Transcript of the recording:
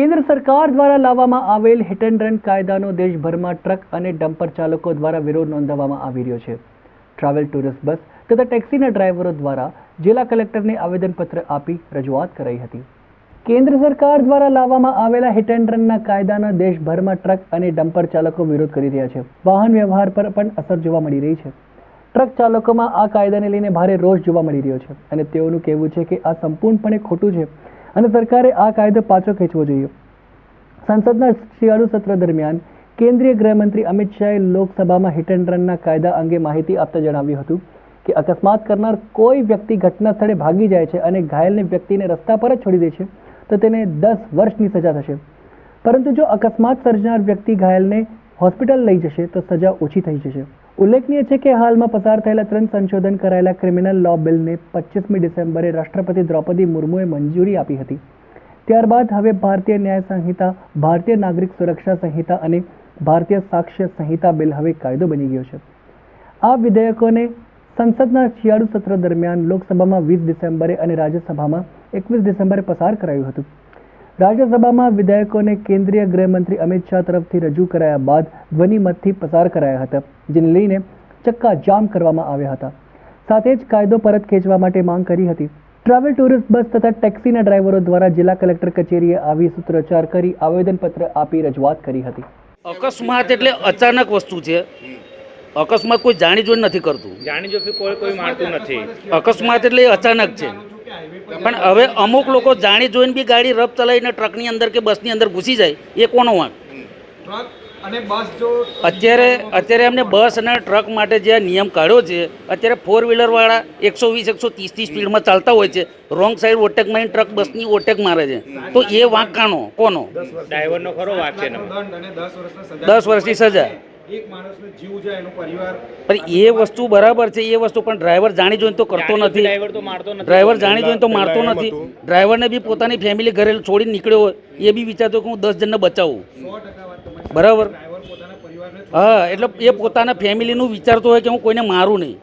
કેન્દ્ર સરકાર દ્વારા લાવવામાં આવેલ હિટ એન્ડ રન કાયદાનો દેશભરમાં ટ્રક અને ડમ્પર ચાલકો દ્વારા વિરોધ નોંધાવવામાં આવી રહ્યો છે. ટ્રાવેલ ટુરિસ્ટ બસ તથા ટેક્સીના ડ્રાઈવરો દ્વારા જિલ્લા કલેક્ટરને આવેદનપત્ર આપી રજૂઆત કરાઈ હતી. કેન્દ્ર સરકાર દ્વારા લાવવામાં આવેલા હિટ એન્ડ રનના કાયદાના દેશભરમાં ટ્રક અને ડમ્પર ચાલકો વિરોધ કરી રહ્યા છે. વાહન વ્યવહાર પર પણ અસર જોવા મળી રહી છે. ટ્રક ચાલકોમાં આ કાયદાને લઈને ભારે રોષ જોવા મળી રહ્યો છે અને તેઓનું કહેવું છે કે આ સંપૂર્ણપણે ખોટું છે. અને સરકારે આ કાયદો પાછો ખેંચવો જોઈએ. સંસદના શિયાળુ સત્ર દરમિયાન કેન્દ્રીય ગૃહમંત્રી અમિત શાહે લોકસભામાં હિટ એન્ડ રનના કાયદા અંગે માહિતી આપતા જણાવ્યું હતું કે અકસ્માત કરનાર કોઈ વ્યક્તિ ઘટના સ્થળે ભાગી જાય છે અને ઘાયલને વ્યક્તિને રસ્તા પર જ છોડી દે છે, તો તેને દસ વર્ષની સજા થશે. પરંતુ જો અકસ્માત સર્જનાર વ્યક્તિ ઘાયલને હોસ્પિટલ લઈ જશે, તો સજા ઓછી થઈ જશે. ઉલ્લેખનીય છે કે હાલમાં પસાર થયેલા ત્રણ સંશોધન કરાયેલા ક્રિમિનલ લો બિલને પચીસમી ડિસેમ્બરે રાષ્ટ્રપતિ દ્રૌપદી મુર્મુએ મંજૂરી આપી હતી. ત્યારબાદ હવે ભારતીય ન્યાય સંહિતા, ભારતીય નાગરિક સુરક્ષા સંહિતા અને ભારતીય સાક્ષ્ય સંહિતા બિલ હવે કાયદો બની ગયો છે. આ વિધેયકોને સંસદના શિયાળુ સત્ર દરમિયાન લોકસભામાં વીસ ડિસેમ્બરે અને રાજ્યસભામાં એકવીસ ડિસેમ્બરે પસાર કરાયું હતું. રાજ્યસભામાં વિધેયકોને કેન્દ્રીય ગૃહમંત્રી અમિત શાહ તરફથી રજૂ કરાયા બાદ ધ્વનિમતથી પસાર કરાયા હતા જેને લઈને ચક્કા જામ કરવામાં આવ્યા હતા. સાથે જ કાયદો પરત ખેંચવા માટે માંગ કરી હતી. ટ્રાવેલ ટુરિસ્ટ બસ તથા ટેક્સીના ડ્રાઈવરો દ્વારા જિલ્લા કલેક્ટર કચેરીએ આવી સૂત્રોચ્ચાર કરી આવેદનપત્ર આપી રજૂઆત કરી હતી. અકસ્માત એટલે અચાનક વસ્તુ છે. અકસ્માત કોઈ જાણી જોઈને નથી કરતું. જાણી જોખી કોઈ કોઈ મારતું નથી. અકસ્માત એટલે અચાનક છે. પણ હવે અમુક લોકો જાણી જોઈને બી ગાડી રફ ચલાવીને ટ્રકની અંદર કે બસની અંદર ઘૂસી જાય એ કોનો વાંક? ટ્રક અને બસ જો અત્યારે અત્યારે એમને બસ અને ટ્રક માટે જે નિયમ કાઢ્યો છે અત્યારે ફોર વ્હીલરવાળા એકસો વીસ એકસો ત્રીસની સ્પીડમાં ચાલતા હોય છે રોંગ સાઈડ ઓટેક મારીને ટ્રક બસની ઓટેક મારે છે. તો એ વાંક કાનો કોનો? ડ્રાઈવરનો ખરો વાંક છે એનામાં. દંડ અને દસ વર્ષના સજા. દસ વર્ષની સજા. એક માણસનો જીવ જાય એનો પરિવાર પણ એ વસ્તુ બરાબર છે એ વસ્તુ પણ ડ્રાઈવર જાણી જોઈને તો કરતો નથી. ડ્રાઈવર તો મારતો નથી. ડ્રાઈવર જાણી જોઈને તો મારતો નથી. ડ્રાઈવરને બી પોતાની ફેમિલી ઘરે છોડીને નીકળ્યો એ બી વિચારતો કે હું દસ જણને બચાવું. બરાબર? ડ્રાઈવર પોતાના પરિવારને હા એટલે એ પોતાના ફેમિલીનું વિચારતો હોય કે હું કોઈને મારું નહીં.